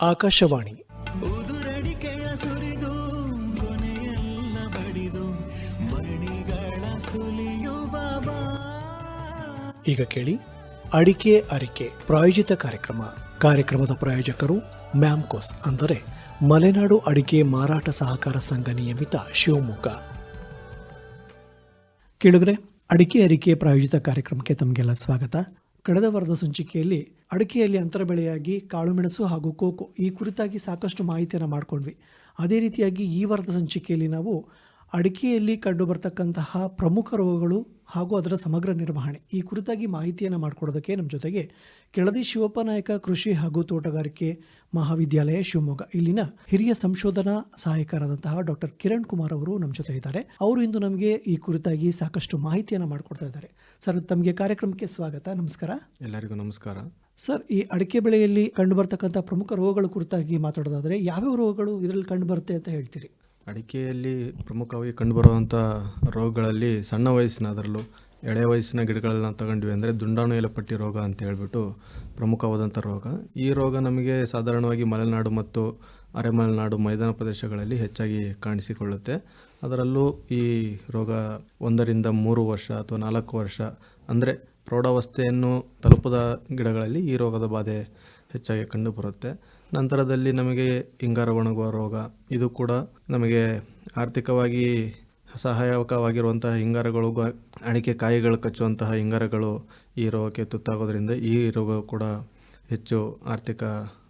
ಆಕಾಶವಾಣಿ. ಉದುರಡಿಕೆಯ ಸುರಿದು ಕೊನೆಯೆಲ್ಲ ಬಡಿದು ಮಣಿಗಳ ಸುಲಿಯುವ ಬಾ. ಈಗ ಕೇಳಿ ಅಡಿಕೆ ಅರಿಕೆ ಪ್ರಾಯೋಜಿತ ಕಾರ್ಯಕ್ರಮ. ಕಾರ್ಯಕ್ರಮದ ಪ್ರಾಯೋಜಕರು ಮ್ಯಾಮ್ಕೋಸ್ ಅಂದರೆ ಮಲೆನಾಡು ಅಡಿಕೆ ಮಾರಾಟ ಸಹಕಾರ ಸಂಘ ನಿಯಮಿತ ಶಿವಮೊಗ್ಗ. ಕೇಳಿದ್ರೆ ಅಡಿಕೆ ಅರಿಕೆ ಪ್ರಾಯೋಜಿತ ಕಾರ್ಯಕ್ರಮಕ್ಕೆ ತಮಗೆಲ್ಲ ಸ್ವಾಗತ. ಕಳೆದ ವಾರದ ಸಂಚಿಕೆಯಲ್ಲಿ ಅಡಿಕೆಯಲ್ಲಿ ಅಂತರ ಬೆಳೆಯಾಗಿ ಕಾಳುಮೆಣಸು ಹಾಗೂ ಕೋಕೋ ಈ ಕುರಿತಾಗಿ ಸಾಕಷ್ಟು ಮಾಹಿತಿಯನ್ನು ಮಾಡ್ಕೊಂಡ್ವಿ. ಅದೇ ರೀತಿಯಾಗಿ ಈ ವಾರದ ಸಂಚಿಕೆಯಲ್ಲಿ ನಾವು ಅಡಿಕೆಯಲ್ಲಿ ಕಂಡುಬರ್ತಕ್ಕಂತಹ ಪ್ರಮುಖ ರೋಗಗಳು ಹಾಗೂ ಅದರ ಸಮಗ್ರ ನಿರ್ವಹಣೆ ಈ ಕುರಿತಾಗಿ ಮಾಹಿತಿಯನ್ನು ಮಾಡಿಕೊಡೋದಕ್ಕೆ ನಮ್ಮ ಜೊತೆಗೆ ಕೆಳದಿ ಶಿವಪ್ಪ ನಾಯಕ ಕೃಷಿ ಹಾಗೂ ತೋಟಗಾರಿಕೆ ಮಹಾವಿದ್ಯಾಲಯ ಶಿವಮೊಗ್ಗ. ಇಲ್ಲಿನ ಹಿರಿಯ ಸಂಶೋಧನಾ ಸಹಾಯಕರಾದಂತಹ ಡಾಕ್ಟರ್ ಕಿರಣ್ ಕುಮಾರ್ ಅವರು ನಮ್ಮ ಜೊತೆ ಇದ್ದಾರೆ. ಅವರು ಇಂದು ನಮಗೆ ಈ ಕುರಿತಾಗಿ ಸಾಕಷ್ಟು ಮಾಹಿತಿಯನ್ನು ಮಾಡಿಕೊಡ್ತಾ ಇದ್ದಾರೆ. ಸರ್, ತಮಗೆ ಕಾರ್ಯಕ್ರಮಕ್ಕೆ ಸ್ವಾಗತ. ನಮಸ್ಕಾರ. ಎಲ್ಲರಿಗೂ ನಮಸ್ಕಾರ. ಸರ್, ಈ ಅಡಿಕೆ ಬೆಳೆಯಲ್ಲಿ ಕಂಡುಬರ್ತಕ್ಕಂಥ ಪ್ರಮುಖ ರೋಗಗಳ ಕುರಿತಾಗಿ ಮಾತಾಡೋದಾದರೆ ಯಾವ್ಯಾವ ರೋಗಗಳು ಇದರಲ್ಲಿ ಕಂಡು ಬರುತ್ತೆ ಅಂತ ಹೇಳ್ತೀರಿ? ಅಡಿಕೆಯಲ್ಲಿ ಪ್ರಮುಖವಾಗಿ ಕಂಡುಬರುವಂಥ ರೋಗಗಳಲ್ಲಿ ಸಣ್ಣ ವಯಸ್ಸಿನ ಅದರಲ್ಲೂ ಎಳೆ ವಯಸ್ಸಿನ ಗಿಡಗಳನ್ನ ತಗೊಂಡ್ವಿ ಅಂದರೆ ದುಂಡಾಣು ಎಲೆಪಟ್ಟಿ ರೋಗ ಅಂತ ಹೇಳ್ಬಿಟ್ಟು ಪ್ರಮುಖವಾದಂಥ ರೋಗ. ಈ ರೋಗ ನಮಗೆ ಸಾಧಾರಣವಾಗಿ ಮಲೆನಾಡು ಮತ್ತು ಅರೆಮಲೆನಾಡು ಮೈದಾನ ಪ್ರದೇಶಗಳಲ್ಲಿ ಹೆಚ್ಚಾಗಿ ಕಾಣಿಸಿಕೊಳ್ಳುತ್ತೆ. ಅದರಲ್ಲೂ ಈ ರೋಗ ಒಂದರಿಂದ ಮೂರು ವರ್ಷ ಅಥವಾ ನಾಲ್ಕು ವರ್ಷ ಅಂದರೆ ಪ್ರೌಢಾವಸ್ಥೆಯನ್ನು ತಲುಪದ ಗಿಡಗಳಲ್ಲಿ ಈ ರೋಗದ ಬಾಧೆ ಹೆಚ್ಚಾಗಿ ಕಂಡುಬರುತ್ತೆ. ನಂತರದಲ್ಲಿ ನಮಗೆ ಹಿಂಗಾರ ಒಣಗುವ ರೋಗ, ಇದು ಕೂಡ ನಮಗೆ ಆರ್ಥಿಕವಾಗಿ ಸಹಾಯಕವಾಗಿರುವಂತಹ ಹಿಂಗಾರಗಳು ಅಡಿಕೆ ಕಾಯಿಗಳು ಕಚ್ಚುವಂತಹ ಹಿಂಗಾರಗಳು ಈ ರೋಗಕ್ಕೆ ತುತ್ತಾಗೋದ್ರಿಂದ ಈ ರೋಗ ಕೂಡ ಹೆಚ್ಚು ಆರ್ಥಿಕ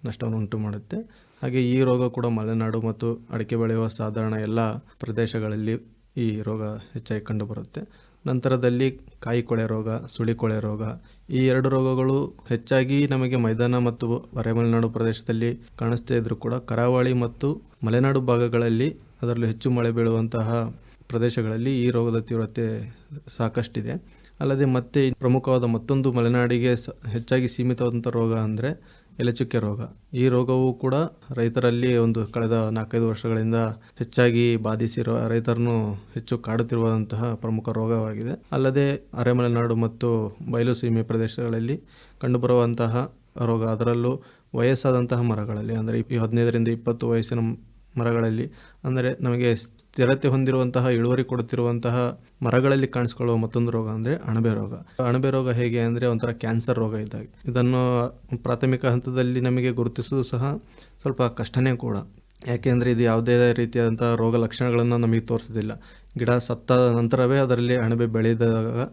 ನಷ್ಟವನ್ನು ಉಂಟು ಮಾಡುತ್ತೆ. ಹಾಗೆ ಈ ರೋಗ ಕೂಡ ಮಲೆನಾಡು ಮತ್ತು ಅಡಿಕೆ ಬೆಳೆಯುವ ಸಾಧಾರಣ ಎಲ್ಲ ಪ್ರದೇಶಗಳಲ್ಲಿ ಈ ರೋಗ ಹೆಚ್ಚಾಗಿ ಕಂಡುಬರುತ್ತೆ. ನಂತರದಲ್ಲಿ ಕಾಯಿ ಕೊಳೆ ರೋಗ ಸುಳಿ ಕೊಳೆ ರೋಗ ಈ ಎರಡು ರೋಗಗಳು ಹೆಚ್ಚಾಗಿ ನಮಗೆ ಮೈದಾನ ಮತ್ತು ಮಲೆನಾಡು ಪ್ರದೇಶದಲ್ಲಿ ಕಾಣಿಸ್ತಾ ಇದ್ರೂ ಕೂಡ ಕರಾವಳಿ ಮತ್ತು ಮಲೆನಾಡು ಭಾಗಗಳಲ್ಲಿ ಅದರಲ್ಲೂ ಹೆಚ್ಚು ಮಳೆ ಬೀಳುವಂತಹ ಪ್ರದೇಶಗಳಲ್ಲಿ ಈ ರೋಗದ ತೀವ್ರತೆ ಸಾಕಷ್ಟಿದೆ. ಅಲ್ಲದೆ ಮತ್ತೆ ಪ್ರಮುಖವಾದ ಮತ್ತೊಂದು ಮಲೆನಾಡಿಗೆ ಹೆಚ್ಚಾಗಿ ಸೀಮಿತವಾದಂಥ ರೋಗ ಅಂದರೆ ಎಲೆಚುಕ್ಕೆ ರೋಗ. ಈ ರೋಗವು ಕೂಡ ರೈತರಲ್ಲಿ ಒಂದು ಕಳೆದ ನಾಲ್ಕೈದು ವರ್ಷಗಳಿಂದ ಹೆಚ್ಚಾಗಿ ಬಾಧಿಸಿರುವ ರೈತರನ್ನು ಹೆಚ್ಚು ಕಾಡುತ್ತಿರುವಂತಹ ಪ್ರಮುಖ ರೋಗವಾಗಿದೆ. ಅಲ್ಲದೆ ಅರೆಮಲೆನಾಡು ಮತ್ತು ಬಯಲು ಸೀಮೆ ಪ್ರದೇಶಗಳಲ್ಲಿ ಕಂಡುಬರುವಂತಹ ರೋಗ. ಅದರಲ್ಲೂ ವಯಸ್ಸಾದಂತಹ ಮರಗಳಲ್ಲಿ, ಅಂದರೆ ಹದಿನೈದರಿಂದ ಇಪ್ಪತ್ತು ವಯಸ್ಸಿನ ಮರಗಳಲ್ಲಿ, ಅಂದರೆ ನಮಗೆ ಸ್ಥಿರತೆ ಹೊಂದಿರುವಂತಹ, ಇಳುವರಿ ಕೊಡುತ್ತಿರುವಂತಹ ಮರಗಳಲ್ಲಿ ಕಾಣಿಸ್ಕೊಳ್ಳುವ ಮತ್ತೊಂದು ರೋಗ ಅಂದರೆ ಅಣಬೆ ರೋಗ. ಅಣಬೆ ರೋಗ ಹೇಗೆ ಅಂದರೆ ಒಂಥರ ಕ್ಯಾನ್ಸರ್ ರೋಗ ಇದ್ದಾಗ ಇದನ್ನು ಪ್ರಾಥಮಿಕ ಹಂತದಲ್ಲಿ ನಮಗೆ ಗುರುತಿಸೋದು ಸಹ ಸ್ವಲ್ಪ ಕಷ್ಟನೇ ಕೂಡ. ಯಾಕೆಂದರೆ ಇದು ಯಾವುದೇ ರೀತಿಯಾದಂಥ ರೋಗ ಲಕ್ಷಣಗಳನ್ನು ನಮಗೆ ತೋರಿಸೋದಿಲ್ಲ ಗಿಡ ಸತ್ತ ನಂತರವೇ ಅದರಲ್ಲಿ ಅಣಬೆ ಬೆಳೆದಾಗ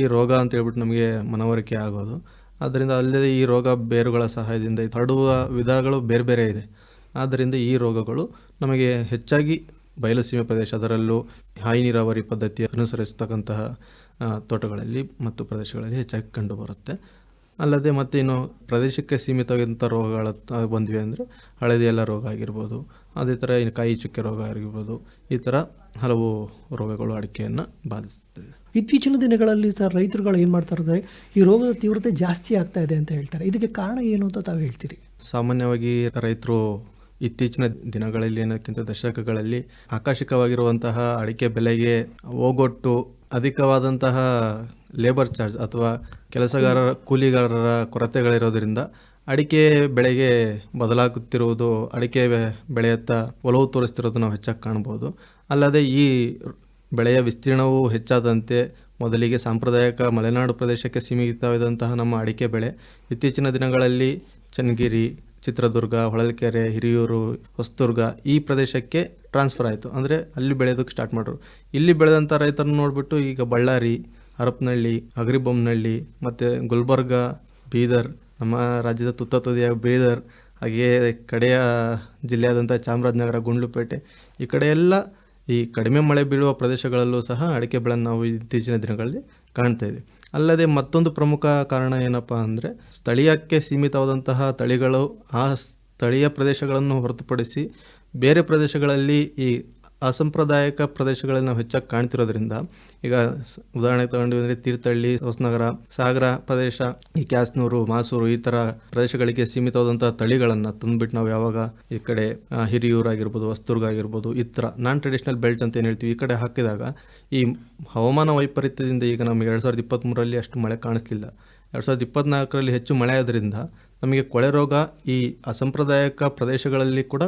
ಈ ರೋಗ ಅಂತ ಹೇಳ್ಬಿಟ್ಟು ನಮಗೆ ಮನವರಿಕೆ ಆಗೋದು. ಆದ್ದರಿಂದ ಅಲ್ಲದೆ ಈ ರೋಗ ಬೇರುಗಳ ಸಹಾಯದಿಂದ ಹರಡುವ ವಿಧಗಳು ಬೇರೆ ಬೇರೆ ಇದೆ. ಆದ್ದರಿಂದ ಈ ರೋಗಗಳು ನಮಗೆ ಹೆಚ್ಚಾಗಿ ಬಯಲುಸೀಮೆ ಪ್ರದೇಶ ಅದರಲ್ಲೂ ಹಾಯಿ ನೀರಾವರಿ ಪದ್ಧತಿ ಅನುಸರಿಸ್ತಕ್ಕಂತಹ ತೋಟಗಳಲ್ಲಿ ಮತ್ತು ಪ್ರದೇಶಗಳಲ್ಲಿ ಹೆಚ್ಚಾಗಿ ಕಂಡುಬರುತ್ತೆ. ಅಲ್ಲದೆ ಮತ್ತೆ ಇನ್ನು ಪ್ರದೇಶಕ್ಕೆ ಸೀಮಿತವಾದಂಥ ರೋಗಗಳ ಬಂದ್ವಿ ಅಂದರೆ ಹಳದಿ ಎಲ್ಲ ರೋಗ ಆಗಿರ್ಬೋದು ಅದೇ ಥರ ಇನ್ನು ಕಾಯಿ ಚುಕ್ಕೆ ರೋಗ ಆಗಿರ್ಬೋದು ಈ ಥರ ಹಲವು ರೋಗಗಳು ಅಡಿಕೆಯನ್ನು ಬಾಧಿಸ್ತವೆ ಇತ್ತೀಚಿನ ದಿನಗಳಲ್ಲಿ ಸರ್ ರೈತರುಗಳು ಏನು ಮಾಡ್ತಾ ಇದ್ದಾರೆ ಈ ರೋಗದ ತೀವ್ರತೆ ಜಾಸ್ತಿ ಆಗ್ತಾ ಇದೆ ಅಂತ ಹೇಳ್ತಾರೆ. ಇದಕ್ಕೆ ಕಾರಣ ಏನು ಅಂತ ತಾವು ಹೇಳ್ತೀರಿ? ಸಾಮಾನ್ಯವಾಗಿ ರೈತರು ಇತ್ತೀಚಿನ ದಿನಗಳಲ್ಲಿ ಏನಕ್ಕಿಂತ ದಶಕಗಳಲ್ಲಿ ಆಕರ್ಷಕವಾಗಿರುವಂತಹ ಅಡಿಕೆ ಬೆಲೆಗೆ ಹೋಗೊಟ್ಟು ಅಧಿಕವಾದಂತಹ ಲೇಬರ್ ಚಾರ್ಜ್ ಅಥವಾ ಕೆಲಸಗಾರರ ಕೂಲಿಗಾರರ ಕೊರತೆಗಳಿರೋದ್ರಿಂದ ಅಡಿಕೆ ಬೆಳೆಗೆ ಬದಲಾಗುತ್ತಿರುವುದು, ಅಡಿಕೆ ಬೆಳೆಯತ್ತ ಒಲವು ತೋರಿಸ್ತಿರೋದು ನಾವು ಹೆಚ್ಚಾಗಿ ಕಾಣ್ಬೋದು. ಅಲ್ಲದೆ ಈ ಬೆಳೆಯ ವಿಸ್ತೀರ್ಣವು ಹೆಚ್ಚಾದಂತೆ ಮೊದಲಿಗೆ ಸಾಂಪ್ರದಾಯಿಕ ಮಲೆನಾಡು ಪ್ರದೇಶಕ್ಕೆ ಸೀಮಿತವಾದಂತಹ ನಮ್ಮ ಅಡಿಕೆ ಬೆಳೆ ಇತ್ತೀಚಿನ ದಿನಗಳಲ್ಲಿ ಚನ್ನಗಿರಿ ಚಿತ್ರದುರ್ಗ, ಹೊಳಲ್ಕೆರೆ, ಹಿರಿಯೂರು, ಹೊಸದುರ್ಗ ಈ ಪ್ರದೇಶಕ್ಕೆ ಟ್ರಾನ್ಸ್ಫರ್ ಆಯಿತು. ಅಂದರೆ ಅಲ್ಲಿ ಬೆಳೆಯೋದಕ್ಕೆ ಸ್ಟಾರ್ಟ್ ಮಾಡ್ರು. ಇಲ್ಲಿ ಬೆಳೆದಂಥ ರೈತರನ್ನ ನೋಡಿಬಿಟ್ಟು ಈಗ ಬಳ್ಳಾರಿ, ಹರಪನಹಳ್ಳಿ ಅಗರಿಬೊಮ್ಮನಹಳ್ಳಿ ಮತ್ತು ಗುಲ್ಬರ್ಗ, ಬೀದರ್, ನಮ್ಮ ರಾಜ್ಯದ ತುತ್ತ ತುದಿಯ ಬೀದರ್, ಹಾಗೆಯೇ ಕಡೆಯ ಜಿಲ್ಲೆಯಾದಂಥ ಚಾಮರಾಜನಗರ, ಗುಂಡ್ಲುಪೇಟೆ ಈ ಕಡೆ ಎಲ್ಲ ಈ ಕಡಿಮೆ ಮಳೆ ಬೀಳುವ ಪ್ರದೇಶಗಳಲ್ಲೂ ಸಹ ಅಡಿಕೆ ಬೆಳೆಯನ್ನು ನಾವು ಇತ್ತೀಚಿನ ದಿನಗಳಲ್ಲಿ ಕಾಣ್ತಾ ಇದ್ದೀವಿ. ಅಲ್ಲದೆ ಮತ್ತೊಂದು ಪ್ರಮುಖ ಕಾರಣ ಏನಪ್ಪ ಅಂದರೆ ಸ್ಥಳೀಯಕ್ಕೆ ಸೀಮಿತವಾದಂತಹ ತಳಿಗಳು ಆ ಸ್ಥಳೀಯ ಪ್ರದೇಶಗಳನ್ನು ಹೊರತುಪಡಿಸಿ ಬೇರೆ ಪ್ರದೇಶಗಳಲ್ಲಿ ಈ ಅಸಾಂಪ್ರದಾಯಿಕ ಪ್ರದೇಶಗಳಲ್ಲಿ ನಾವು ಹೆಚ್ಚಾಗಿ ಕಾಣ್ತಿರೋದ್ರಿಂದ, ಈಗ ಉದಾಹರಣೆಗೆ ತಗೊಂಡ್ವಿ ಅಂದರೆ ತೀರ್ಥಹಳ್ಳಿ, ಹೊಸನಗರ, ಸಾಗರ ಪ್ರದೇಶ, ಈ ಕ್ಯಾಸ್ನೂರು, ಮಾಸೂರು ಈ ಥರ ಪ್ರದೇಶಗಳಿಗೆ ಸೀಮಿತವಾದಂಥ ತಳಿಗಳನ್ನು ತಂದುಬಿಟ್ಟು ನಾವು ಯಾವಾಗ ಈ ಕಡೆ ಹಿರಿಯೂರು ಆಗಿರ್ಬೋದು ಹೊಸದುರ್ಗ ಆಗಿರ್ಬೋದು ಈ ಥರ ನಾನ್ ಟ್ರೆಡಿಷನಲ್ ಬೆಲ್ಟ್ ಅಂತ ಏನು ಹೇಳ್ತೀವಿ, ಈ ಕಡೆ ಹಾಕಿದಾಗ ಈ ಹವಾಮಾನ ವೈಪರೀತ್ಯದಿಂದ ಈಗ ನಮಗೆ ಎರಡು ಸಾವಿರದ ಇಪ್ಪತ್ತ್ಮೂರರಲ್ಲಿ ಅಷ್ಟು ಮಳೆ ಕಾಣಿಸ್ಲಿಲ್ಲ. ಎರಡು ಸಾವಿರದ ಇಪ್ಪತ್ನಾಲ್ಕರಲ್ಲಿ ಹೆಚ್ಚು ಮಳೆ ಆದ್ರಿಂದ ನಮಗೆ ಕೊಳೆ ರೋಗ ಈ ಅಸಂಪ್ರದಾಯಕ ಪ್ರದೇಶಗಳಲ್ಲಿ ಕೂಡ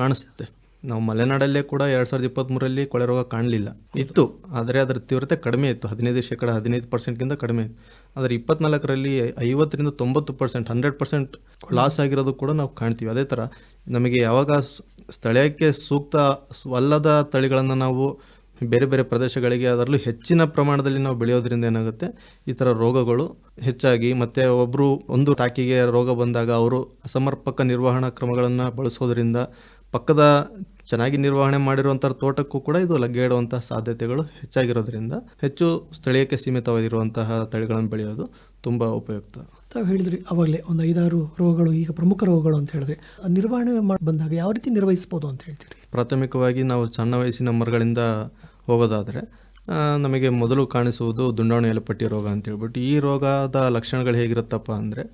ಕಾಣಿಸುತ್ತೆ. ನಾವು ಮಲೆನಾಡಲ್ಲೇ ಕೂಡ ಎರಡು ಸಾವಿರದ ಇಪ್ಪತ್ತ್ಮೂರರಲ್ಲಿ ಕೊಳೆ ರೋಗ ಕಾಣಲಿಲ್ಲ. ಇತ್ತು. ಆದರೆ ಅದರ ತೀವ್ರತೆ ಕಡಿಮೆ ಇತ್ತು. ಹದಿನೈದು ಶೇಕಡ, ಹದಿನೈದು ಪರ್ಸೆಂಟ್ಗಿಂತ ಕಡಿಮೆ ಇತ್ತು. ಆದರೆ ಇಪ್ಪತ್ನಾಲ್ಕರಲ್ಲಿ ಐವತ್ತರಿಂದ ತೊಂಬತ್ತು ಪರ್ಸೆಂಟ್, ಹಂಡ್ರೆಡ್ ಪರ್ಸೆಂಟ್ ಲಾಸ್ ಆಗಿರೋದು ಕೂಡ ನಾವು ಕಾಣ್ತೀವಿ. ಅದೇ ಥರ ನಮಗೆ ಯಾವಾಗ ಸ್- ಸ್ಥಳೀಯಕ್ಕೆ ಸೂಕ್ತ ಅಲ್ಲದ ತಳಿಗಳನ್ನು ನಾವು ಬೇರೆ ಬೇರೆ ಪ್ರದೇಶಗಳಿಗೆ ಅದರಲ್ಲೂ ಹೆಚ್ಚಿನ ಪ್ರಮಾಣದಲ್ಲಿ ನಾವು ಬೆಳೆಯೋದ್ರಿಂದ ಏನಾಗುತ್ತೆ? ಈ ಥರ ರೋಗಗಳು ಹೆಚ್ಚಾಗಿ ಮತ್ತು ಒಬ್ಬರು ಒಂದು ಟಾಕಿಗೆ ರೋಗ ಬಂದಾಗ ಅವರು ಅಸಮರ್ಪಕ ನಿರ್ವಹಣಾ ಕ್ರಮಗಳನ್ನು ಬಳಸೋದ್ರಿಂದ ಪಕ್ಕದ ಚೆನ್ನಾಗಿ ನಿರ್ವಹಣೆ ಮಾಡಿರುವಂಥ ತೋಟಕ್ಕೂ ಕೂಡ ಇದು ಲಗ್ಗೆ ಇಡುವಂತಹ ಸಾಧ್ಯತೆಗಳು ಹೆಚ್ಚಾಗಿರೋದ್ರಿಂದ ಹೆಚ್ಚು ಸ್ಥಳೀಯಕ್ಕೆ ಸೀಮಿತವಾಗಿರುವಂತಹ ತಳಿಗಳನ್ನು ಬೆಳೆಯೋದು ತುಂಬ ಉಪಯುಕ್ತ. ತಾವು ಹೇಳಿದ್ರಿ ಅವಾಗಲೇ ಒಂದು ಐದಾರು ರೋಗಗಳು ಈಗ ಪ್ರಮುಖ ರೋಗಗಳು ಅಂತ ಹೇಳಿದ್ರೆ. ಆ ನಿರ್ವಹಣೆ ಮಾಡಿ ಬಂದಾಗ ಯಾವ ರೀತಿ ನಿರ್ವಹಿಸ್ಬೋದು ಅಂತ ಹೇಳ್ತೀರಿ? ಪ್ರಾಥಮಿಕವಾಗಿ ನಾವು ಸಣ್ಣ ವಯಸ್ಸಿನ ಮರಗಳಿಂದ ಹೋಗೋದಾದರೆ ನಮಗೆ ಮೊದಲು ಕಾಣಿಸುವುದು ದುಂಡಾಣು ಎಲೆಪಟ್ಟಿ ರೋಗ ಅಂತ ಹೇಳ್ಬಿಟ್ಟು. ಈ ರೋಗದ ಲಕ್ಷಣಗಳು ಹೇಗಿರುತ್ತಪ್ಪ ಅಂದರೆ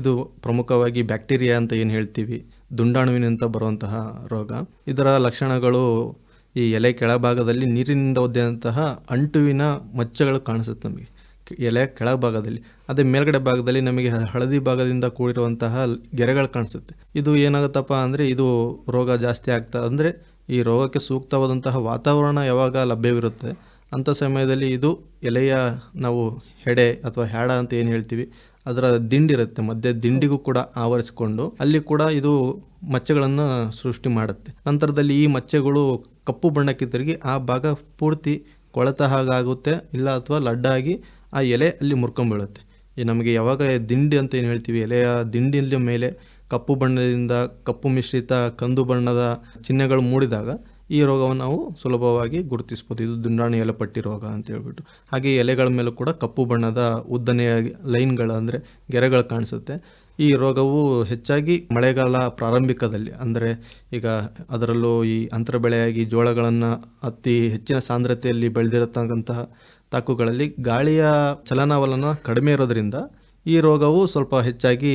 ಇದು ಪ್ರಮುಖವಾಗಿ ಬ್ಯಾಕ್ಟೀರಿಯಾ ಅಂತ ಏನು ಹೇಳ್ತೀವಿ ದುಂಡಾಣುವಿನಿಂದ ಬರುವಂತಹ ರೋಗ. ಇದರ ಲಕ್ಷಣಗಳು ಈ ಎಲೆ ಕೆಳಭಾಗದಲ್ಲಿ ನೀರಿನಿಂದ ಒದ್ದೆಯಂತಹ ಅಂಟುವಿನ ಮಚ್ಚಗಳು ಕಾಣಿಸುತ್ತೆ ನಮಗೆ. ಎಲೆ ಕೆಳಭಾಗದಲ್ಲಿ. ಅದೇ ಮೇಲ್ಗಡೆ ಭಾಗದಲ್ಲಿ ನಮಗೆ ಹಳದಿ ಭಾಗದಿಂದ ಕೂಡಿರುವಂತಹ ಗೆರೆಗಳು ಕಾಣಿಸುತ್ತೆ. ಇದು ಏನಾಗುತ್ತಪ್ಪ ಅಂದರೆ ಇದು ರೋಗ ಜಾಸ್ತಿ ಆಗ್ತಾ ಅಂದರೆ ಈ ರೋಗಕ್ಕೆ ಸೂಕ್ತವಾದಂತಹ ವಾತಾವರಣ ಯಾವಾಗ ಲಭ್ಯವಿರುತ್ತೆ. ಅಂಥ ಸಮಯದಲ್ಲಿ ಇದು ಎಲೆಯ ನಾವು ಹೆಡೆ ಅಥವಾ ಹ್ಯಾಡ ಅಂತ ಏನು ಹೇಳ್ತೀವಿ ಅದರ ದಿಂಡಿರುತ್ತೆ ಮಧ್ಯೆ ದಿಂಡಿಗೂ ಕೂಡ ಆವರಿಸಿಕೊಂಡು ಅಲ್ಲಿ ಕೂಡ ಇದು ಮಚ್ಚೆಗಳನ್ನು ಸೃಷ್ಟಿ ಮಾಡುತ್ತೆ. ನಂತರದಲ್ಲಿ ಈ ಮಚ್ಚೆಗಳು ಕಪ್ಪು ಬಣ್ಣಕ್ಕೆ ತಿರುಗಿ ಆ ಭಾಗ ಪೂರ್ತಿ ಕೊಳೆತ ಹಾಗಾಗುತ್ತೆ, ಇಲ್ಲ ಅಥವಾ ಲಡ್ಡಾಗಿ ಆ ಎಲೆ ಅಲ್ಲಿ ಮುರ್ಕೊಂಬೀಳುತ್ತೆ ಈ ನಮಗೆ ಯಾವಾಗ ದಿಂಡಿ ಅಂತ ಏನು ಹೇಳ್ತೀವಿ, ಎಲೆಯ ದಿಂಡಿಯ ಮೇಲೆ ಕಪ್ಪು ಬಣ್ಣದಿಂದ ಕಪ್ಪು ಮಿಶ್ರಿತ ಕಂದು ಬಣ್ಣದ ಚಿಹ್ನೆಗಳು ಮೂಡಿದಾಗ ಈ ರೋಗವನ್ನು ನಾವು ಸುಲಭವಾಗಿ ಗುರುತಿಸ್ಬೋದು. ಇದು ದುಂಡಾಣಿ ಎಲೆಪಟ್ಟಿ ರೋಗ ಅಂತ ಹೇಳ್ಬಿಟ್ಟು. ಹಾಗೆ ಎಲೆಗಳ ಮೇಲೂ ಕೂಡ ಕಪ್ಪು ಬಣ್ಣದ ಉದ್ದನೆಯ ಲೈನ್ಗಳು ಅಂದರೆ ಗೆರೆಗಳು ಕಾಣಿಸುತ್ತೆ. ಈ ರೋಗವು ಹೆಚ್ಚಾಗಿ ಮಳೆಗಾಲ ಪ್ರಾರಂಭಿಕದಲ್ಲಿ ಅಂದರೆ ಈಗ ಅದರಲ್ಲೂ ಈ ಅಂತರ ಬೆಳೆಯಾಗಿ ಜೋಳಗಳನ್ನು ಅತಿ ಹೆಚ್ಚಿನ ಸಾಂದ್ರತೆಯಲ್ಲಿ ಬೆಳೆದಿರತಕ್ಕಂತಹ ತಾಕುಗಳಲ್ಲಿ ಗಾಳಿಯ ಚಲನವಲನ ಕಡಿಮೆ ಇರೋದರಿಂದ ಈ ರೋಗವು ಸ್ವಲ್ಪ ಹೆಚ್ಚಾಗಿ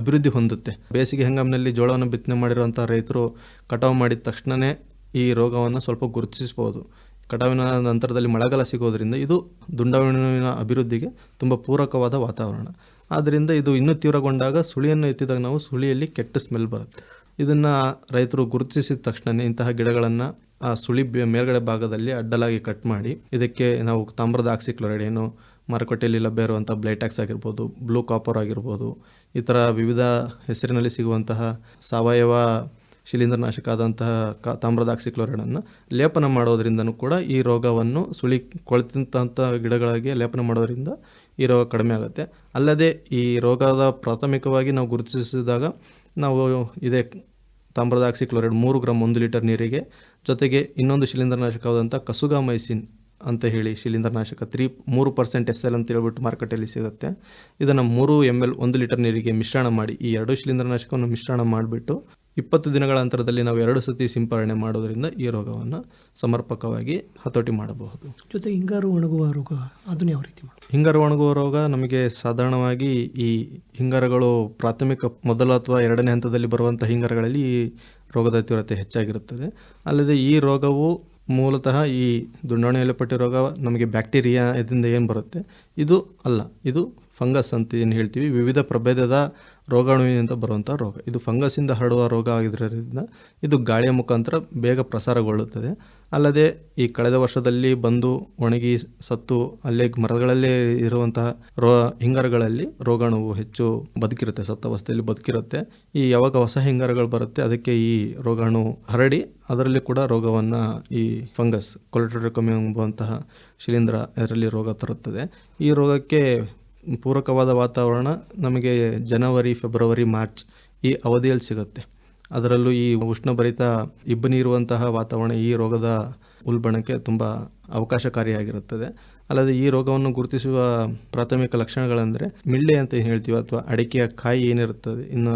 ಅಭಿವೃದ್ಧಿ ಹೊಂದುತ್ತೆ. ಬೇಸಿಗೆ ಹಂಗಾಮಿನಲ್ಲಿ ಜೋಳವನ್ನು ಬಿತ್ತನೆ ಮಾಡಿರುವಂಥ ರೈತರು ಕಟಾವು ಮಾಡಿದ ತಕ್ಷಣವೇ ಈ ರೋಗವನ್ನು ಸ್ವಲ್ಪ ಗುರುತಿಸ್ಬೋದು. ಕಟಾವಿನ ನಂತರದಲ್ಲಿ ಮಳೆಗಾಲ ಸಿಗೋದ್ರಿಂದ ಇದು ದುಂಡಾವಿನ ಅಭಿವೃದ್ಧಿಗೆ ತುಂಬ ಪೂರಕವಾದ ವಾತಾವರಣ. ಆದ್ದರಿಂದ ಇದು ಇನ್ನೂ ತೀವ್ರಗೊಂಡಾಗ ಸುಳಿಯನ್ನು ಎತ್ತಿದಾಗ ನಾವು ಸುಳಿಯಲ್ಲಿ ಕೆಟ್ಟ ಸ್ಮೆಲ್ ಬರುತ್ತೆ. ಇದನ್ನು ರೈತರು ಗುರುತಿಸಿದ ತಕ್ಷಣ ಇಂತಹ ಗಿಡಗಳನ್ನು ಆ ಸುಳಿ ಮೇಲ್ಗಡೆ ಭಾಗದಲ್ಲಿ ಅಡ್ಡಲಾಗಿ ಕಟ್ ಮಾಡಿ, ಇದಕ್ಕೆ ನಾವು ತಾಮ್ರದ ಆಕ್ಸಿಕ್ಲೋರೈಡ್ ಏನು ಮಾರುಕಟ್ಟೆಯಲ್ಲಿ ಲಭ್ಯ ಇರುವಂಥ ಬ್ಲೈಟ್ಯಾಕ್ಸ್ ಆಗಿರ್ಬೋದು, ಬ್ಲೂ ಕಾಪರ್ ಆಗಿರ್ಬೋದು ಈ ಥರ ವಿವಿಧ ಹೆಸರಿನಲ್ಲಿ ಸಿಗುವಂತಹ ಸಾವಯವ ಶಿಲೀಂಧ್ರನಾಶಕ ಆದಂತಹ ಕ ತಾಮ್ರದ ಆಕ್ಸಿಕ್ಲೋರೈಡನ್ನು ಲೇಪನ ಮಾಡೋದ್ರಿಂದನೂ ಕೂಡ ಈ ರೋಗವನ್ನು ಸುಳಿ ಕೊಳೆತಂತಹ ಗಿಡಗಳಾಗಿ ಲೇಪನ ಮಾಡೋದರಿಂದ ಈ ರೋಗ ಕಡಿಮೆ ಆಗುತ್ತೆ. ಅಲ್ಲದೆ ಈ ರೋಗದ ಪ್ರಾಥಮಿಕವಾಗಿ ನಾವು ಗುರುತಿಸಿದಾಗ ನಾವು ಇದೇ ತಾಮ್ರದ ಆಕ್ಸಿಕ್ಲೋರೈಡ್ ಮೂರು ಗ್ರಾಮ್ ಒಂದು ಲೀಟರ್ ನೀರಿಗೆ ಜೊತೆಗೆ ಇನ್ನೊಂದು ಶಿಲೀಂಧ್ರನಾಶಕವಾದಂಥ ಕಸುಗಾಮೈಸಿನ್ ಅಂತ ಹೇಳಿ ಶಿಲೀಂಧ್ರನಾಶಕ ತ್ರೀ ಮೂರು ಪರ್ಸೆಂಟ್ ಎಸ್ ಎಲ್ ಅಂತ ಹೇಳ್ಬಿಟ್ಟು ಮಾರುಕಟ್ಟೆಯಲ್ಲಿ ಸಿಗುತ್ತೆ. ಇದನ್ನು ಮೂರು ಎಂ ಎಲ್ ಒಂದು ಲೀಟರ್ ನೀರಿಗೆ ಮಿಶ್ರಣ ಮಾಡಿ ಈ ಎರಡು ಶಿಲೀಂಧ್ರನಾಶಕವನ್ನು ಮಿಶ್ರಣ ಮಾಡಿಬಿಟ್ಟು ಇಪ್ಪತ್ತು ದಿನಗಳ ಅಂತರದಲ್ಲಿ ನಾವು ಎರಡು ಸತಿ ಸಿಂಪರಣೆ ಮಾಡೋದರಿಂದ ಈ ರೋಗವನ್ನು ಸಮರ್ಪಕವಾಗಿ ಹತೋಟಿ ಮಾಡಬಹುದು. ಜೊತೆ ಹಿಂಗಾರು ಒಣಗುವ ರೋಗ ಅದನ್ನ ಯಾವ ರೀತಿ ಮಾಡೋದು ಹಿಂಗಾರು ಒಣಗುವ ರೋಗ ನಮಗೆ ಸಾಧಾರಣವಾಗಿ ಈ ಹಿಂಗಾರಗಳು ಪ್ರಾಥಮಿಕ ಮೊದಲ ಅಥವಾ ಎರಡನೇ ಹಂತದಲ್ಲಿ ಬರುವಂಥ ಹಿಂಗಾರಗಳಲ್ಲಿ ಈ ರೋಗದ ತೀವ್ರತೆ ಹೆಚ್ಚಾಗಿರುತ್ತದೆ. ಅಲ್ಲದೆ ಈ ರೋಗವು ಮೂಲತಃ ಈ ದುಂಡಾಣು ಎಲೆಪಟ್ಟಿ ರೋಗ ನಮಗೆ ಬ್ಯಾಕ್ಟೀರಿಯಾ ಇದರಿಂದ ಏನು ಬರುತ್ತೆ? ಇದು ಅಲ್ಲ ಇದು ಫಂಗಸ್ ಅಂತ ಏನು ಹೇಳ್ತೀವಿ. ವಿವಿಧ ಪ್ರಭೇದದ ರೋಗಾಣುವಿನಿಂದ ಬರುವಂಥ ರೋಗ. ಇದು ಫಂಗಸಿಂದ ಹರಡುವ ರೋಗ ಆಗಿದ್ದರಿಂದ ಇದು ಗಾಳಿಯ ಮುಖಾಂತರ ಬೇಗ ಪ್ರಸಾರಗೊಳ್ಳುತ್ತದೆ. ಅಲ್ಲದೆ ಈ ಕಳೆದ ವರ್ಷದಲ್ಲಿ ಬಂದು ಒಣಗಿ ಸತ್ತು ಅಲ್ಲೇ ಮರಗಳಲ್ಲೇ ಇರುವಂತಹ ರೋ ಹಿಂಗಾರಗಳಲ್ಲಿ ರೋಗಾಣುವು ಹೆಚ್ಚು ಬದುಕಿರುತ್ತೆ, ಸತ್ತ ಅವಸ್ಥೆಯಲ್ಲಿ ಬದುಕಿರುತ್ತೆ. ಈ ಯಾವಾಗ ಹೊಸ ಹಿಂಗಾರಗಳು ಬರುತ್ತೆ ಅದಕ್ಕೆ ಈ ರೋಗಾಣು ಹರಡಿ ಅದರಲ್ಲಿ ಕೂಡ ರೋಗವನ್ನು ಈ ಫಂಗಸ್ ಕೊಲೆಟ್ರಿಕಮಿ ಎಂಬುವಂತಹ ಶಿಲೀಂಧ್ರ ಇದರಲ್ಲಿ ರೋಗ ತರುತ್ತದೆ. ಈ ರೋಗಕ್ಕೆ ಪೂರಕವಾದ ವಾತಾವರಣ ನಮಗೆ ಜನವರಿ, ಫೆಬ್ರವರಿ, ಮಾರ್ಚ್ ಈ ಅವಧಿಯಲ್ಲಿ ಸಿಗುತ್ತೆ. ಅದರಲ್ಲೂ ಈ ಉಷ್ಣಭರಿತ ಇಬ್ಬನಿ ಇರುವಂತಹ ವಾತಾವರಣ ಈ ರೋಗದ ಉಲ್ಬಣಕ್ಕೆ ತುಂಬ ಅವಕಾಶಕಾರಿಯಾಗಿರುತ್ತದೆ. ಅಲ್ಲದೆ ಈ ರೋಗವನ್ನು ಗುರುತಿಸುವ ಪ್ರಾಥಮಿಕ ಲಕ್ಷಣಗಳೆಂದರೆ ಮಿಳ್ಳೆ ಅಂತ ಹೇಳ್ತೀವಿ ಅಥವಾ ಅಡಿಕೆಯ ಕಾಯಿ ಏನಿರುತ್ತದೆ, ಇನ್ನು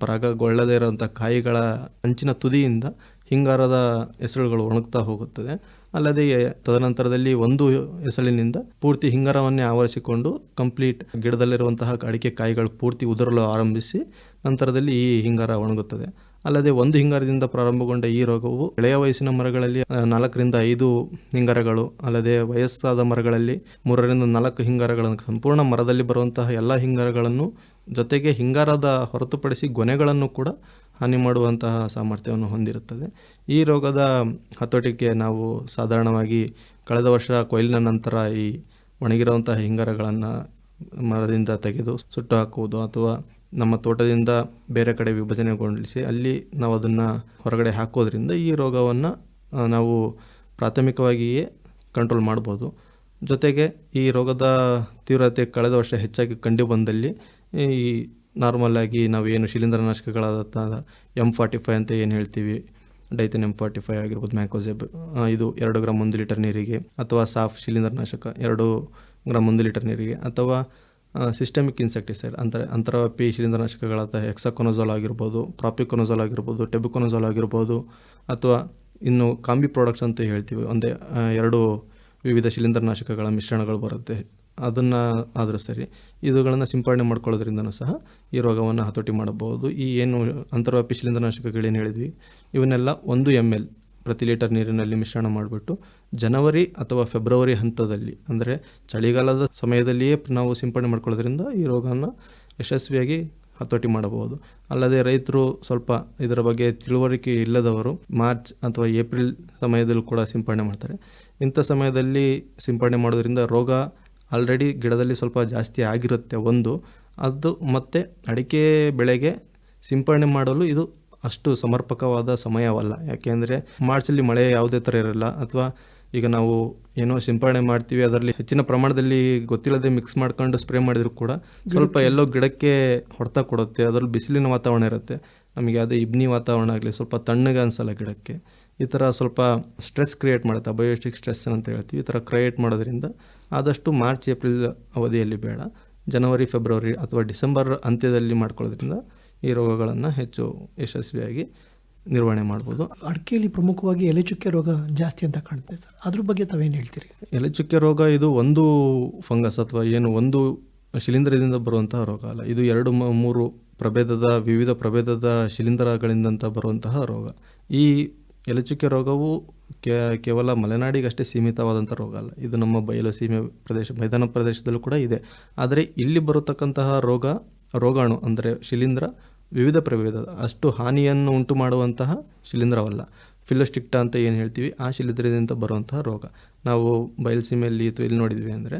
ಪರಾಗಗೊಳ್ಳದೇ ಇರುವಂಥ ಕಾಯಿಗಳ ಅಂಚಿನ ತುದಿಯಿಂದ ಹಿಂಗಾರದ ಹೆಸರುಗಳು ಒಣಗ್ತಾ ಹೋಗುತ್ತದೆ. ಅಲ್ಲದೆ ತದನಂತರದಲ್ಲಿ ಒಂದು ಎಸಳಿನಿಂದ ಪೂರ್ತಿ ಹಿಂಗಾರವನ್ನೇ ಆವರಿಸಿಕೊಂಡು ಕಂಪ್ಲೀಟ್ ಗಿಡದಲ್ಲಿರುವಂತಹ ಅಡಿಕೆ ಕಾಯಿಗಳು ಪೂರ್ತಿ ಉದುರಲು ಆರಂಭಿಸಿ ನಂತರದಲ್ಲಿ ಈ ಹಿಂಗಾರ ಒಣಗುತ್ತದೆ. ಅಲ್ಲದೆ ಒಂದು ಹಿಂಗಾರದಿಂದ ಪ್ರಾರಂಭಗೊಂಡ ಈ ರೋಗವು ಎಳೆಯ ವಯಸ್ಸಿನ ಮರಗಳಲ್ಲಿ ನಾಲ್ಕರಿಂದ ಐದು ಹಿಂಗಾರಗಳು, ಅಲ್ಲದೆ ವಯಸ್ಸಾದ ಮರಗಳಲ್ಲಿ ಮೂರರಿಂದ ನಾಲ್ಕು ಹಿಂಗಾರಗಳನ್ನು, ಸಂಪೂರ್ಣ ಮರದಲ್ಲಿ ಬರುವಂತಹ ಎಲ್ಲ ಹಿಂಗಾರಗಳನ್ನು ಜೊತೆಗೆ ಹಿಂಗಾರದ ಹೊರತುಪಡಿಸಿ ಗೊನೆಗಳನ್ನು ಕೂಡ ಹಾನಿ ಮಾಡುವಂತಹ ಸಾಮರ್ಥ್ಯವನ್ನು ಹೊಂದಿರುತ್ತದೆ. ಈ ರೋಗದ ಹತೋಟಿಗೆ ನಾವು ಸಾಧಾರಣವಾಗಿ ಕಳೆದ ವರ್ಷ ಕೊಯ್ಲಿನ ನಂತರ ಈ ಒಣಗಿರುವಂತಹ ಹಿಂಗಾರಗಳನ್ನು ಮರದಿಂದ ತೆಗೆದು ಸುಟ್ಟು ಹಾಕುವುದು ಅಥವಾ ನಮ್ಮ ತೋಟದಿಂದ ಬೇರೆ ಕಡೆ ವಿಭಜನೆಗೊಳಿಸಿ ಅಲ್ಲಿ ನಾವು ಅದನ್ನು ಹೊರಗಡೆ ಹಾಕೋದ್ರಿಂದ ಈ ರೋಗವನ್ನು ನಾವು ಪ್ರಾಥಮಿಕವಾಗಿಯೇ ಕಂಟ್ರೋಲ್ ಮಾಡ್ಬೋದು. ಜೊತೆಗೆ ಈ ರೋಗದ ತೀವ್ರತೆ ಕಳೆದ ವರ್ಷ ಹೆಚ್ಚಾಗಿ ಕಂಡು ಬಂದಲ್ಲಿ ಈ ನಾರ್ಮಲ್ ಆಗಿ ನಾವು ಏನು ಶಿಲೀಂಧ್ರನಾಶಕಗಳಾದ ಎಂ ಫಾರ್ಟಿ ಫೈವ್ ಅಂತ ಏನು ಹೇಳ್ತೀವಿ ಡೈತನ್ ಎಂ ಫಾರ್ಟಿ ಫೈವ್ ಆಗಿರ್ಬೋದು ಮ್ಯಾಕೋಜೆಬ್ ಇದು ಎರಡು ಗ್ರಾಮ್ ಒಂದು ಲೀಟರ್ ನೀರಿಗೆ ಅಥವಾ ಸಾಫ್ ಶಿಲೀಂಧ್ರನಾಶಕ ಎರಡು ಗ್ರಾಮ್ ಒಂದು ಲೀಟರ್ ನೀರಿಗೆ ಅಥವಾ ಸಿಸ್ಟಮಿಕ್ ಇನ್ಸೆಕ್ಟಿಸೈಡ್ ಅಂತರ ಅಂತರವ್ಯಾಪಿ ಶಿಲೀಂಧ್ರನಾಶಕಗಳಾದ ಹೆಕ್ಸಾಕೊನೋಜಾಲ್ ಆಗಿರ್ಬೋದು ಪ್ರಾಪಿಕೊನೊಜಾಲ್ ಆಗಿರ್ಬೋದು ಟೆಬುಕೊನೊಜಾಲ್ ಆಗಿರ್ಬೋದು, ಅಥವಾ ಇನ್ನು ಕಾಂಬಿ ಪ್ರಾಡಕ್ಟ್ಸ್ ಅಂತ ಹೇಳ್ತೀವಿ. ಒಂದೇ ಎರಡು ವಿವಿಧ ಶಿಲೀಂಧ್ರನಾಶಕಗಳ ಮಿಶ್ರಣಗಳು ಬರುತ್ತೆ. ಅದನ್ನು ಆದರೂ ಸರಿ ಇದುಗಳನ್ನು ಸಿಂಪಡಣೆ ಮಾಡ್ಕೊಳ್ಳೋದ್ರಿಂದನೂ ಸಹ ಈ ರೋಗವನ್ನು ಹತೋಟಿ ಮಾಡಬಹುದು. ಈ ಏನು ಅಂತರ್ವ್ಯಾಪಿ ಶಿಲೀಂಧ್ರನಾಶಕಗಳೇನು ಹೇಳಿದ್ವಿ? ಇವನ್ನೆಲ್ಲ ಒಂದು ಎಂ ಎಲ್ ಪ್ರತಿ ಲೀಟರ್ ನೀರಿನಲ್ಲಿ ಮಿಶ್ರಣ ಮಾಡಿಬಿಟ್ಟು ಜನವರಿ ಅಥವಾ ಫೆಬ್ರವರಿ ಹಂತದಲ್ಲಿ, ಅಂದರೆ ಚಳಿಗಾಲದ ಸಮಯದಲ್ಲಿಯೇ ನಾವು ಸಿಂಪಡಣೆ ಮಾಡ್ಕೊಳ್ಳೋದ್ರಿಂದ ಈ ರೋಗವನ್ನು ಯಶಸ್ವಿಯಾಗಿ ಹತೋಟಿ ಮಾಡಬಹುದು. ಅಲ್ಲದೆ ರೈತರು ಸ್ವಲ್ಪ ಇದರ ಬಗ್ಗೆ ತಿಳುವಳಿಕೆ ಇಲ್ಲದವರು ಮಾರ್ಚ್ ಅಥವಾ ಏಪ್ರಿಲ್ ಸಮಯದಲ್ಲೂ ಕೂಡ ಸಿಂಪಡಣೆ ಮಾಡ್ತಾರೆ. ಇಂಥ ಸಮಯದಲ್ಲಿ ಸಿಂಪಡಣೆ ಮಾಡೋದ್ರಿಂದ ರೋಗ ಆಲ್ರೆಡಿ ಗಿಡದಲ್ಲಿ ಸ್ವಲ್ಪ ಜಾಸ್ತಿ ಆಗಿರುತ್ತೆ ಒಂದು. ಅದು ಮತ್ತು ಅಡಿಕೆ ಬೆಳೆಗೆ ಸಿಂಪಡಣೆ ಮಾಡಲು ಇದು ಅಷ್ಟು ಸಮರ್ಪಕವಾದ ಸಮಯವಲ್ಲ. ಯಾಕೆಂದರೆ ಮಾರ್ಚಲ್ಲಿ ಮಳೆ ಯಾವುದೇ ಥರ ಇರಲ್ಲ. ಅಥವಾ ಈಗ ನಾವು ಏನೋ ಸಿಂಪಡಣೆ ಮಾಡ್ತೀವಿ ಅದರಲ್ಲಿ ಹೆಚ್ಚಿನ ಪ್ರಮಾಣದಲ್ಲಿ ಗೊತ್ತಿಲ್ಲದೆ ಮಿಕ್ಸ್ ಮಾಡ್ಕೊಂಡು ಸ್ಪ್ರೇ ಮಾಡಿದರೂ ಕೂಡ ಸ್ವಲ್ಪ ಎಲ್ಲೋ ಗಿಡಕ್ಕೆ ಹೊಡೆತ ಕೊಡುತ್ತೆ ಅದರಲ್ಲಿ ಬಿಸಿಲಿನ ವಾತಾವರಣ ಇರುತ್ತೆ. ನಮಗೆ ಯಾವುದೇ ಇಬ್ನಿ ವಾತಾವರಣ ಆಗಲಿ ಸ್ವಲ್ಪ ತಣ್ಣಗೆ ಅನಿಸಲ್ಲ ಗಿಡಕ್ಕೆ. ಈ ಥರ ಸ್ವಲ್ಪ ಸ್ಟ್ರೆಸ್ ಕ್ರಿಯೇಟ್ ಮಾಡುತ್ತೆ ಬಯೋಸ್ಟಿಕ್ ಸ್ಟ್ರೆಸ್ ಅಂತ ಹೇಳ್ತೀವಿ. ಈ ಥರ ಕ್ರಿಯೇಟ್ ಮಾಡೋದ್ರಿಂದ ಆದಷ್ಟು ಮಾರ್ಚ್ ಏಪ್ರಿಲ್ ಅವಧಿಯಲ್ಲಿ ಬೇಡ. ಜನವರಿ ಫೆಬ್ರವರಿ ಅಥವಾ ಡಿಸೆಂಬರ್ ಅಂತ್ಯದಲ್ಲಿ ಮಾಡ್ಕೊಳ್ಳೋದ್ರಿಂದ ಈ ರೋಗಗಳನ್ನು ಹೆಚ್ಚು ಯಶಸ್ವಿಯಾಗಿ ನಿರ್ವಹಣೆ ಮಾಡ್ಬೋದು. ಅಡಿಕೆಯಲ್ಲಿ ಪ್ರಮುಖವಾಗಿ ಎಲೆ ಚುಕ್ಕೆ ರೋಗ ಜಾಸ್ತಿ ಅಂತ ಕಾಣುತ್ತೆ ಸರ್. ಅದ್ರ ಬಗ್ಗೆ ತಾವೇನು ಹೇಳ್ತೀರಿ? ಎಲೆ ಚುಕ್ಕೆ ರೋಗ ಇದು ಒಂದು ಫಂಗಸ್ ಅಥವಾ ಏನು ಒಂದು ಶಿಲೀಂಧ್ರದಿಂದ ಬರುವಂತಹ ರೋಗ ಅಲ್ಲ. ಇದು ಎರಡು ಮೂರು ಪ್ರಭೇದದ ವಿವಿಧ ಪ್ರಭೇದದ ಶಿಲೀಂಧ್ರಗಳಿಂದಂತ ಬರುವಂತಹ ರೋಗ. ಈ ಎಲೆಚುಕ್ಕೆ ರೋಗವು ಕೇವಲ ಮಲೆನಾಡಿಗಷ್ಟೇ ಸೀಮಿತವಾದಂಥ ರೋಗ ಅಲ್ಲ. ಇದು ನಮ್ಮ ಬಯಲು ಸೀಮೆ ಪ್ರದೇಶ, ಮೈದಾನ ಪ್ರದೇಶದಲ್ಲೂ ಕೂಡ ಇದೆ. ಆದರೆ ಇಲ್ಲಿ ಬರತಕ್ಕಂತಹ ರೋಗ, ರೋಗಾಣು ಅಂದರೆ ಶಿಲೀಂಧ್ರ ವಿವಿಧ ಪ್ರಭೇದ. ಅಷ್ಟು ಹಾನಿಯನ್ನು ಉಂಟು ಮಾಡುವಂತಹ ಶಿಲೀಂಧ್ರವಲ್ಲ. ಫಿಲೋಸ್ಟಿಕ್ಟಾ ಅಂತ ಏನು ಹೇಳ್ತೀವಿ, ಆ ಶಿಲೀಂಧ್ರದಿಂದ ಬರುವಂತಹ ರೋಗ. ನಾವು ಬಯಲುಸೀಮೆಯಲ್ಲಿ ಇತ್ತು ಇಲ್ಲಿ ನೋಡಿದ್ವಿ ಅಂದರೆ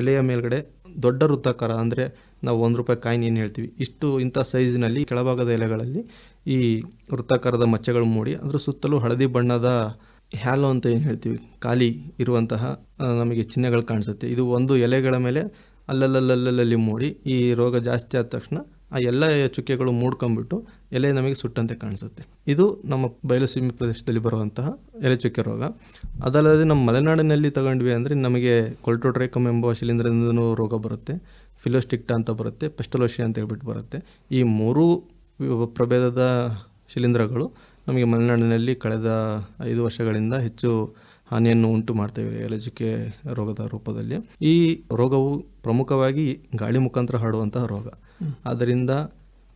ಎಲೆಯ ಮೇಲ್ಗಡೆ ದೊಡ್ಡ ವೃತ್ತಾಕಾರ, ಅಂದರೆ ನಾವು ಒಂದು ರೂಪಾಯಿ ಕಾಯಿನ್ ಏನು ಹೇಳ್ತೀವಿ, ಇಷ್ಟು ಇಂಥ ಸೈಜಿನಲ್ಲಿ ಕೆಳಭಾಗದ ಎಲೆಗಳಲ್ಲಿ ಈ ವೃತ್ತಾಕಾರದ ಮಚ್ಚೆಗಳು ಮೂಡಿ, ಅದರ ಸುತ್ತಲೂ ಹಳದಿ ಬಣ್ಣದ ಹ್ಯಾಲೋ ಅಂತ ಏನು ಹೇಳ್ತೀವಿ, ಖಾಲಿ ಇರುವಂತಹ ನಮಗೆ ಚಿಹ್ನೆಗಳು ಕಾಣಿಸುತ್ತೆ. ಇದು ಒಂದು ಎಲೆಗಳ ಮೇಲೆ ಅಲ್ಲಲ್ಲಲ್ಲಲ್ಲಿ ಮೂಡಿ, ಈ ರೋಗ ಜಾಸ್ತಿ ಆದ ತಕ್ಷಣ ಆ ಎಲ್ಲ ಚುಕ್ಕೆಗಳು ಮೂಡ್ಕೊಂಡ್ಬಿಟ್ಟು ಎಲೆ ನಮಗೆ ಸುಟ್ಟಂತೆ ಕಾಣಿಸುತ್ತೆ. ಇದು ನಮ್ಮ ಬಯಲುಸೀಮೆ ಪ್ರದೇಶದಲ್ಲಿ ಬರುವಂತಹ ಎಲೆ ಚುಕ್ಕೆ ರೋಗ. ಅದಲ್ಲದೆ ನಮ್ಮ ಮಲೆನಾಡಿನಲ್ಲಿ ತಗೊಂಡ್ವಿ ಅಂದರೆ ನಮಗೆ ಕೊಲ್ಟೋಟ್ರೇಕಮ್ ಎಂಬ ಶಿಲೀಂಧ್ರದಿಂದನೂ ರೋಗ ಬರುತ್ತೆ, ಫಿಲೋಸ್ಟಿಕ್ಟಾ ಅಂತ ಬರುತ್ತೆ ಪೆಸ್ಟಲೋಶಿ ಅಂತ ಹೇಳ್ಬಿಟ್ಟು ಬರುತ್ತೆ. ಈ ಮೂರೂ ಪ್ರಭೇದದ ಶಿಲೀಂಧ್ರಗಳು ನಮಗೆ ಮಲೆನಾಡಿನಲ್ಲಿ ಕಳೆದ ಐದು ವರ್ಷಗಳಿಂದ ಹೆಚ್ಚು ಹಾನಿಯನ್ನು ಉಂಟು ಮಾಡ್ತೇವೆ ಎಲಜಿಕೆ ರೋಗದ ರೂಪದಲ್ಲಿ. ಈ ರೋಗವು ಪ್ರಮುಖವಾಗಿ ಗಾಳಿ ಮುಖಾಂತರ ಹರಡುವಂತಹ ರೋಗ. ಆದ್ದರಿಂದ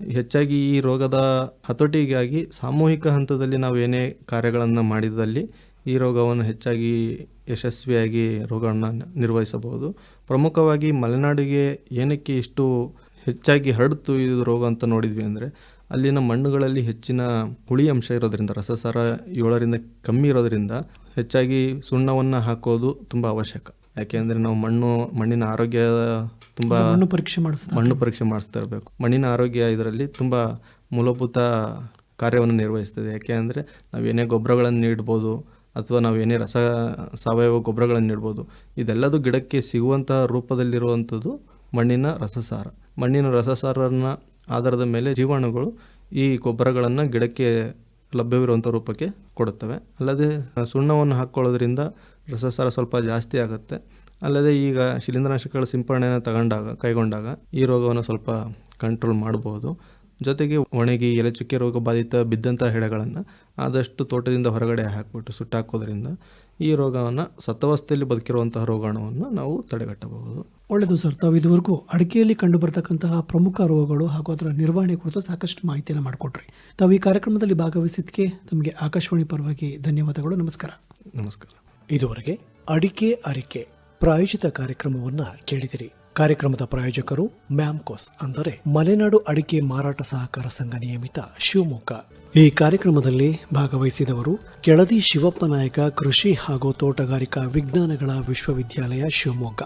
ಹೆಚ್ಚಾಗಿ ಈ ರೋಗದ ಹತೋಟಿಗಾಗಿ ಸಾಮೂಹಿಕ ಹಂತದಲ್ಲಿ ನಾವು ಏನೇ ಕಾರ್ಯಗಳನ್ನು ಮಾಡಿದಲ್ಲಿ ಈ ರೋಗವನ್ನು ಹೆಚ್ಚಾಗಿ ಯಶಸ್ವಿಯಾಗಿ ರೋಗವನ್ನು ನಿರ್ವಹಿಸಬಹುದು. ಪ್ರಮುಖವಾಗಿ ಮಲೆನಾಡಿಗೆ ಏನಕ್ಕೆ ಇಷ್ಟು ಹೆಚ್ಚಾಗಿ ಹರಡ್ತು ಇದು ರೋಗ ಅಂತ ನೋಡಿದ್ವಿ ಅಂದರೆ ಅಲ್ಲಿನ ಮಣ್ಣುಗಳಲ್ಲಿ ಹೆಚ್ಚಿನ ಹುಳಿ ಅಂಶ ಇರೋದ್ರಿಂದ ರಸಸಾರ ಏಳರಿಂದ ಕಮ್ಮಿ ಇರೋದ್ರಿಂದ ಹೆಚ್ಚಾಗಿ ಸುಣ್ಣವನ್ನು ಹಾಕೋದು ತುಂಬ ಅವಶ್ಯಕ. ಯಾಕೆಂದರೆ ನಾವು ಮಣ್ಣು ಮಣ್ಣಿನ ಆರೋಗ್ಯ ತುಂಬ ಮಣ್ಣು ಪರೀಕ್ಷೆ ಮಾಡಿಸ್ತಾ ಮಣ್ಣು ಪರೀಕ್ಷೆ ಮಾಡಿಸ್ತಾ ಇರಬೇಕು. ಮಣ್ಣಿನ ಆರೋಗ್ಯ ಇದರಲ್ಲಿ ತುಂಬ ಮೂಲಭೂತ ಕಾರ್ಯವನ್ನು ನಿರ್ವಹಿಸ್ತದೆ. ಯಾಕೆ ಅಂದರೆ ನಾವು ಏನೇ ಗೊಬ್ಬರಗಳನ್ನು ನೀಡ್ಬೋದು ಅಥವಾ ನಾವು ಏನೇ ರಸ ಸಾವಯವ ಗೊಬ್ಬರಗಳನ್ನು ನೀಡ್ಬೋದು ಇದೆಲ್ಲದು ಗಿಡಕ್ಕೆ ಸಿಗುವಂತಹ ರೂಪದಲ್ಲಿರುವಂಥದ್ದು ಮಣ್ಣಿನ ರಸಸಾರ. ಮಣ್ಣಿನ ರಸಸಾರನ ಆಧಾರದ ಮೇಲೆ ಜೀವಾಣುಗಳು ಈ ಗೊಬ್ಬರಗಳನ್ನು ಗಿಡಕ್ಕೆ ಲಭ್ಯವಿರುವಂಥ ರೂಪಕ್ಕೆ ಕೊಡುತ್ತವೆ. ಅಲ್ಲದೆ ಸುಣ್ಣವನ್ನು ಹಾಕ್ಕೊಳ್ಳೋದ್ರಿಂದ ರಸಸಾರ ಸ್ವಲ್ಪ ಜಾಸ್ತಿ ಆಗುತ್ತೆ. ಅಲ್ಲದೆ, ಈಗ ಶಿಲೀಂಧ್ರನಾಶಕಗಳ ಸಿಂಪರಣೆಯನ್ನು ತಗೊಂಡಾಗ, ಕೈಗೊಂಡಾಗ ಈ ರೋಗವನ್ನು ಸ್ವಲ್ಪ ಕಂಟ್ರೋಲ್ ಮಾಡ್ಬೋದು. ಜೊತೆಗೆ ಒಣಗಿ, ಎಲೆಚುಕ್ಕೆ ರೋಗ ಬಾಧಿತ ಬಿದ್ದಂಥ ಹೆಡೆಗಳನ್ನು ಆದಷ್ಟು ತೋಟದಿಂದ ಹೊರಗಡೆ ಹಾಕಿಬಿಟ್ಟು ಸುಟ್ಟಾಕೋದ್ರಿಂದ ಈ ರೋಗವನ್ನು ಸತ್ತವಸ್ಥೆಯಲ್ಲಿ ಬದುಕಿರುವಂತಹ ರೋಗಾಣುವನ್ನು ನಾವು ತಡೆಗಟ್ಟಬಹುದು. ಒಳ್ಳೆಯದು ಸರ್. ತಾವು ಇದುವರೆಗೂ ಅಡಿಕೆಯಲ್ಲಿ ಕಂಡುಬರ್ತಕ್ಕಂತಹ ಪ್ರಮುಖ ರೋಗಗಳು ಹಾಗೂ ಅದರ ನಿರ್ವಹಣೆ ಕುರಿತು ಸಾಕಷ್ಟು ಮಾಹಿತಿಯನ್ನು ಮಾಡಿಕೊಟ್ರಿ. ತಾವು ಈ ಕಾರ್ಯಕ್ರಮದಲ್ಲಿ ಭಾಗವಹಿಸಿದ್ದಕ್ಕೆ ತಮಗೆ ಆಕಾಶವಾಣಿ ಪರವಾಗಿ ಧನ್ಯವಾದಗಳು. ನಮಸ್ಕಾರ. ನಮಸ್ಕಾರ. ಇದುವರೆಗೆ ಅಡಿಕೆ ಅರಿಕೆ ಪ್ರಾಯೋಜಿತ ಕಾರ್ಯಕ್ರಮವನ್ನು ಕೇಳಿದಿರಿ. ಕಾರ್ಯಕ್ರಮದ ಪ್ರಾಯೋಜಕರು ಮ್ಯಾಮ್ಕೋಸ್ ಅಂದರೆ ಮಲೆನಾಡು ಅಡಿಕೆ ಮಾರಾಟ ಸಹಕಾರ ಸಂಘ ನಿಯಮಿತ ಶಿವಮೊಗ್ಗ. ಈ ಕಾರ್ಯಕ್ರಮದಲ್ಲಿ ಭಾಗವಹಿಸಿದವರು ಕೆಳದಿ ಶಿವಪ್ಪ ನಾಯಕ ಕೃಷಿ ಹಾಗೂ ತೋಟಗಾರಿಕಾ ವಿಜ್ಞಾನಗಳ ವಿಶ್ವವಿದ್ಯಾಲಯ ಶಿವಮೊಗ್ಗ.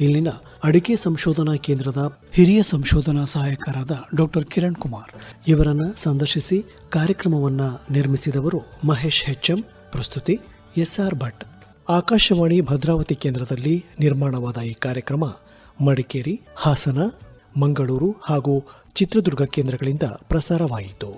ಇಲ್ಲಿನ ಅಡಿಕೆ ಸಂಶೋಧನಾ ಕೇಂದ್ರದ ಹಿರಿಯ ಸಂಶೋಧನಾ ಸಹಾಯಕರಾದ ಡಾಕ್ಟರ್ ಕಿರಣ್ ಕುಮಾರ್. ಇವರನ್ನು ಸಂದರ್ಶಿಸಿ ಕಾರ್ಯಕ್ರಮವನ್ನು ನಿರ್ಮಿಸಿದವರು ಮಹೇಶ್ ಹೆಚ್ಎಂ, ಪ್ರಸ್ತುತಿ ಎಸ್ಆರ್ ಭಟ್. ಆಕಾಶವಾಣಿ ಭದ್ರಾವತಿ ಕೇಂದ್ರದಲ್ಲಿ ನಿರ್ಮಾಣವಾದ ಈ ಕಾರ್ಯಕ್ರಮ ಮಡಿಕೇರಿ ಹಾಸನ ಮಂಗಳೂರು ಹಾಗೂ ಚಿತ್ರದುರ್ಗ ಕೇಂದ್ರಗಳಿಂದ ಪ್ರಸಾರವಾಯಿತು.